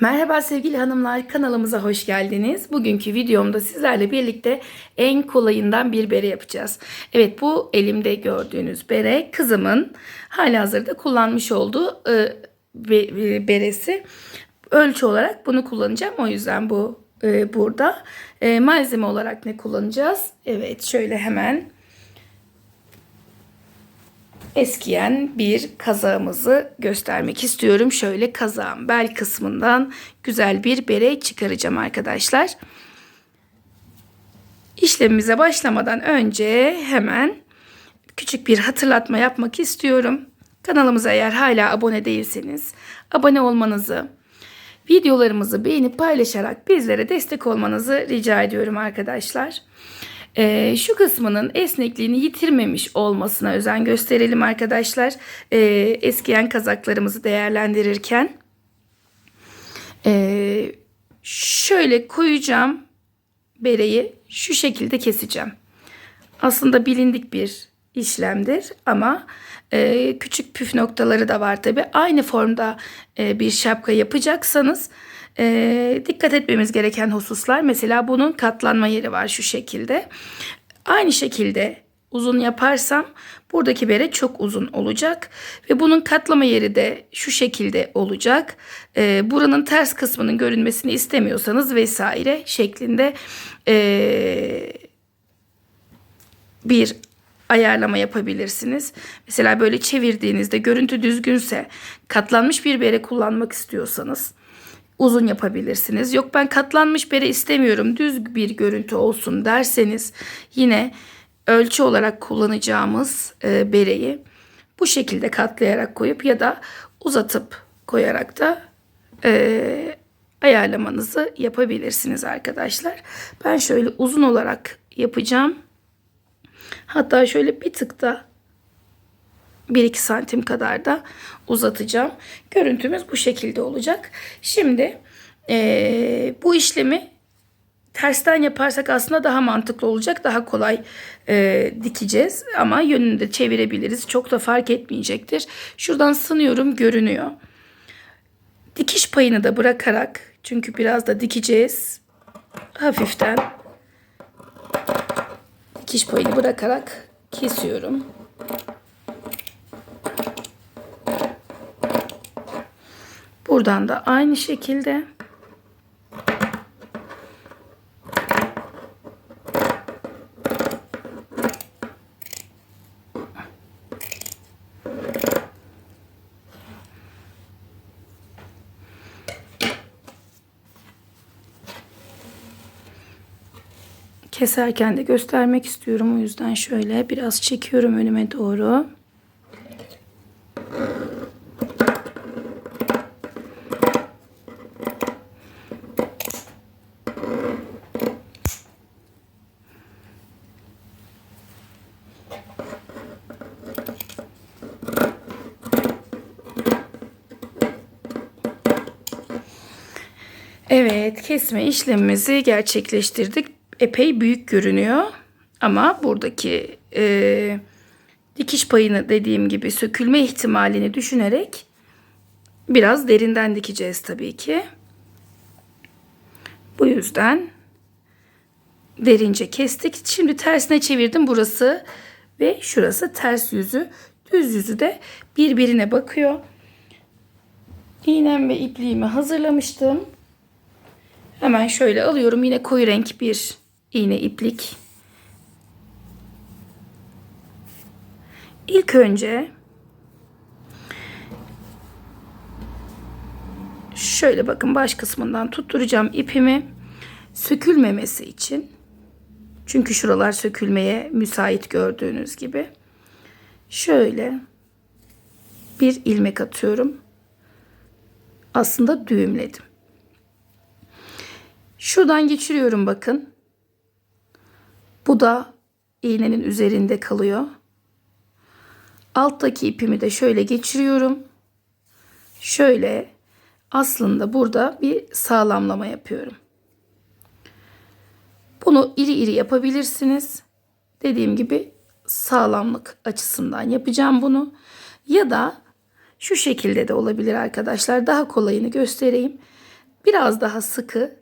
Merhaba sevgili hanımlar kanalımıza hoş geldiniz. Bugünkü videomda sizlerle birlikte en kolayından bir bere yapacağız. Evet bu elimde gördüğünüz bere kızımın halihazırda kullanmış olduğu e, e, beresi. Ölçü olarak bunu kullanacağım o yüzden bu e, burada. E, malzeme olarak ne kullanacağız? Evet şöyle hemen eskiyen bir kazağımızı göstermek istiyorum. Şöyle kazağın bel kısmından güzel bir bere çıkaracağım arkadaşlar. İşlemimize başlamadan önce hemen küçük bir hatırlatma yapmak istiyorum. Kanalımıza eğer hala abone değilseniz abone olmanızı, videolarımızı beğenip paylaşarak bizlere destek olmanızı rica ediyorum arkadaşlar. Ee, şu kısmının esnekliğini yitirmemiş olmasına özen gösterelim arkadaşlar. Ee, eskiyen kazaklarımızı değerlendirirken. Ee, şöyle koyacağım bereyi şu şekilde keseceğim. Aslında bilindik bir işlemdir ama e, küçük püf noktaları da var tabi. Aynı formda e, bir şapka yapacaksanız e, dikkat etmemiz gereken hususlar mesela bunun katlanma yeri var şu şekilde. Aynı şekilde uzun yaparsam buradaki bere çok uzun olacak ve bunun katlama yeri de şu şekilde olacak. E, buranın ters kısmının görünmesini istemiyorsanız vesaire şeklinde bir ayarlama yapabilirsiniz. Mesela böyle çevirdiğinizde görüntü düzgünse katlanmış bir bere kullanmak istiyorsanız uzun yapabilirsiniz. Yok ben katlanmış bere istemiyorum düz bir görüntü olsun derseniz yine ölçü olarak kullanacağımız e, bereyi bu şekilde katlayarak koyup ya da uzatıp koyarak da e, ayarlamanızı yapabilirsiniz arkadaşlar. Ben şöyle uzun olarak yapacağım. Hatta şöyle bir tık da 1-2 santim kadar da uzatacağım. Görüntümüz bu şekilde olacak. Şimdi eee, bu işlemi tersten yaparsak aslında daha mantıklı olacak. Daha kolay eee, dikeceğiz. Ama yönünü de çevirebiliriz. Çok da fark etmeyecektir. Şuradan sınıyorum görünüyor. Dikiş payını da bırakarak çünkü biraz da dikeceğiz. Hafiften dikiş payını bırakarak kesiyorum. Buradan da aynı şekilde keserken de göstermek istiyorum. O yüzden şöyle biraz çekiyorum önüme doğru. Evet, kesme işlemimizi gerçekleştirdik. Epey büyük görünüyor. Ama buradaki e, dikiş payını dediğim gibi sökülme ihtimalini düşünerek biraz derinden dikeceğiz tabii ki. Bu yüzden derince kestik. Şimdi tersine çevirdim burası ve şurası ters yüzü. Düz yüzü de birbirine bakıyor. İğnem ve ipliğimi hazırlamıştım. Hemen şöyle alıyorum. Yine koyu renk bir iğne iplik. İlk önce şöyle bakın baş kısmından tutturacağım ipimi sökülmemesi için. Çünkü şuralar sökülmeye müsait gördüğünüz gibi. Şöyle bir ilmek atıyorum. Aslında düğümledim. Şuradan geçiriyorum bakın. Bu da iğnenin üzerinde kalıyor. Alttaki ipimi de şöyle geçiriyorum. Şöyle aslında burada bir sağlamlama yapıyorum. Bunu iri iri yapabilirsiniz. Dediğim gibi sağlamlık açısından yapacağım bunu. Ya da şu şekilde de olabilir arkadaşlar. Daha kolayını göstereyim. biraz daha sıkı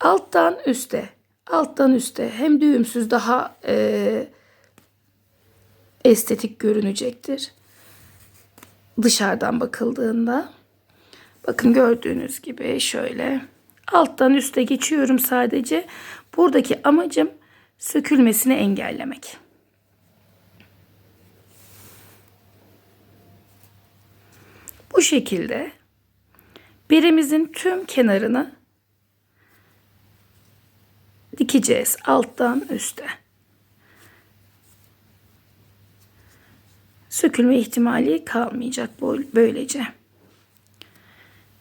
alttan üste alttan üste hem düğümsüz daha e, estetik görünecektir. Dışarıdan bakıldığında. Bakın gördüğünüz gibi şöyle alttan üste geçiyorum sadece. Buradaki amacım sökülmesini engellemek. Bu şekilde birimizin tüm kenarını dikeceğiz alttan üste. Sökülme ihtimali kalmayacak böylece.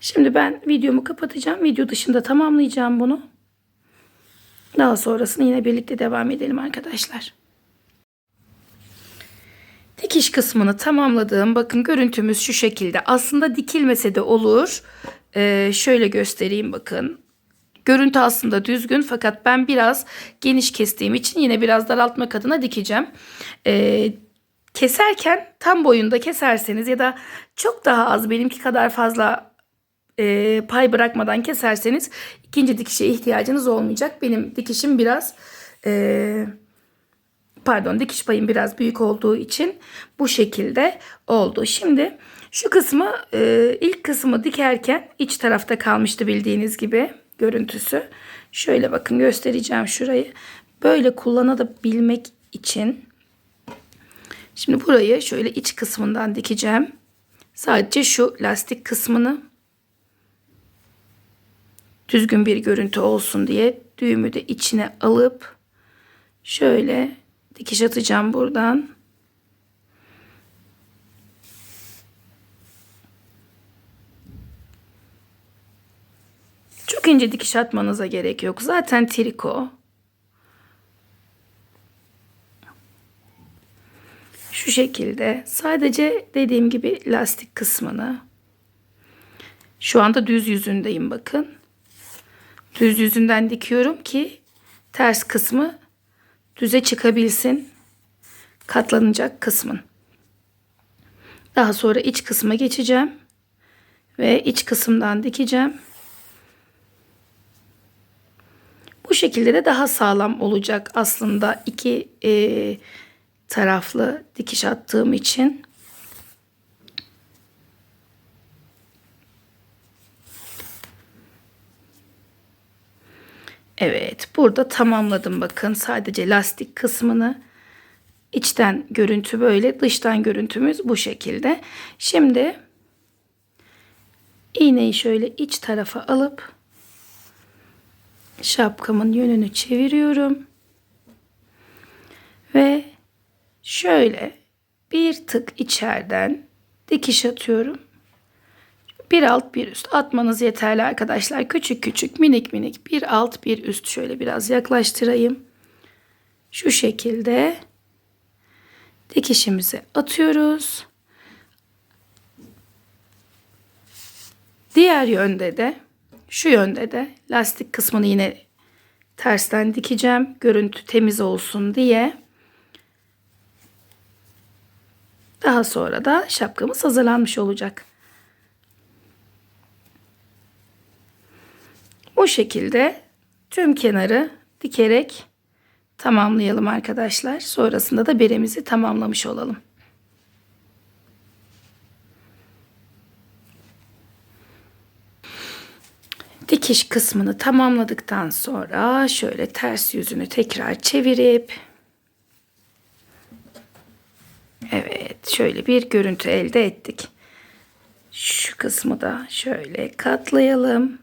Şimdi ben videomu kapatacağım. Video dışında tamamlayacağım bunu. Daha sonrasını yine birlikte devam edelim arkadaşlar. Dikiş kısmını tamamladığım bakın görüntümüz şu şekilde. Aslında dikilmese de olur. Ee, şöyle göstereyim bakın. Görüntü aslında düzgün fakat ben biraz geniş kestiğim için yine biraz daraltmak adına dikeceğim. Ee, keserken tam boyunda keserseniz ya da çok daha az benimki kadar fazla e, pay bırakmadan keserseniz ikinci dikişe ihtiyacınız olmayacak. Benim dikişim biraz e, pardon dikiş payım biraz büyük olduğu için bu şekilde oldu. Şimdi şu kısmı e, ilk kısmı dikerken iç tarafta kalmıştı bildiğiniz gibi görüntüsü. Şöyle bakın göstereceğim şurayı. Böyle kullanabilmek için şimdi burayı şöyle iç kısmından dikeceğim. Sadece şu lastik kısmını düzgün bir görüntü olsun diye düğümü de içine alıp şöyle dikiş atacağım buradan. Çok ince dikiş atmanıza gerek yok. Zaten triko. Şu şekilde sadece dediğim gibi lastik kısmını şu anda düz yüzündeyim bakın. Düz yüzünden dikiyorum ki ters kısmı düze çıkabilsin. Katlanacak kısmın. Daha sonra iç kısma geçeceğim. Ve iç kısımdan dikeceğim. Bu şekilde de daha sağlam olacak aslında iki e, taraflı dikiş attığım için. Evet burada tamamladım bakın sadece lastik kısmını. içten görüntü böyle dıştan görüntümüz bu şekilde. Şimdi iğneyi şöyle iç tarafa alıp şapkamın yönünü çeviriyorum. Ve şöyle bir tık içeriden dikiş atıyorum. Bir alt bir üst atmanız yeterli arkadaşlar. Küçük küçük minik minik bir alt bir üst şöyle biraz yaklaştırayım. Şu şekilde dikişimizi atıyoruz. Diğer yönde de şu yönde de lastik kısmını yine tersten dikeceğim. Görüntü temiz olsun diye. Daha sonra da şapkamız hazırlanmış olacak. Bu şekilde tüm kenarı dikerek tamamlayalım arkadaşlar. Sonrasında da beremizi tamamlamış olalım. Dikiş kısmını tamamladıktan sonra şöyle ters yüzünü tekrar çevirip Evet şöyle bir görüntü elde ettik. Şu kısmı da şöyle katlayalım.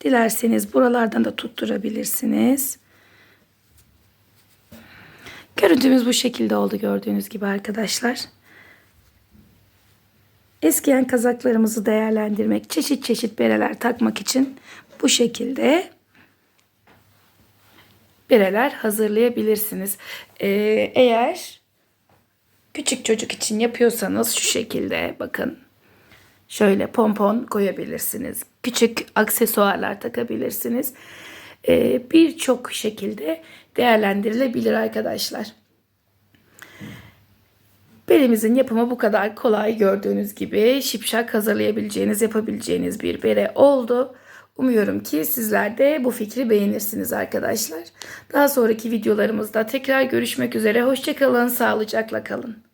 Dilerseniz buralardan da tutturabilirsiniz. Görüntümüz bu şekilde oldu gördüğünüz gibi arkadaşlar. Eskiyen kazaklarımızı değerlendirmek, çeşit çeşit bereler takmak için bu şekilde bereler hazırlayabilirsiniz. Ee, eğer küçük çocuk için yapıyorsanız şu şekilde bakın şöyle pompon koyabilirsiniz. Küçük aksesuarlar takabilirsiniz. Ee, Birçok şekilde değerlendirilebilir arkadaşlar. Berimizin yapımı bu kadar kolay gördüğünüz gibi şipşak hazırlayabileceğiniz yapabileceğiniz bir bere oldu. Umuyorum ki sizler de bu fikri beğenirsiniz arkadaşlar. Daha sonraki videolarımızda tekrar görüşmek üzere. Hoşçakalın, sağlıcakla kalın.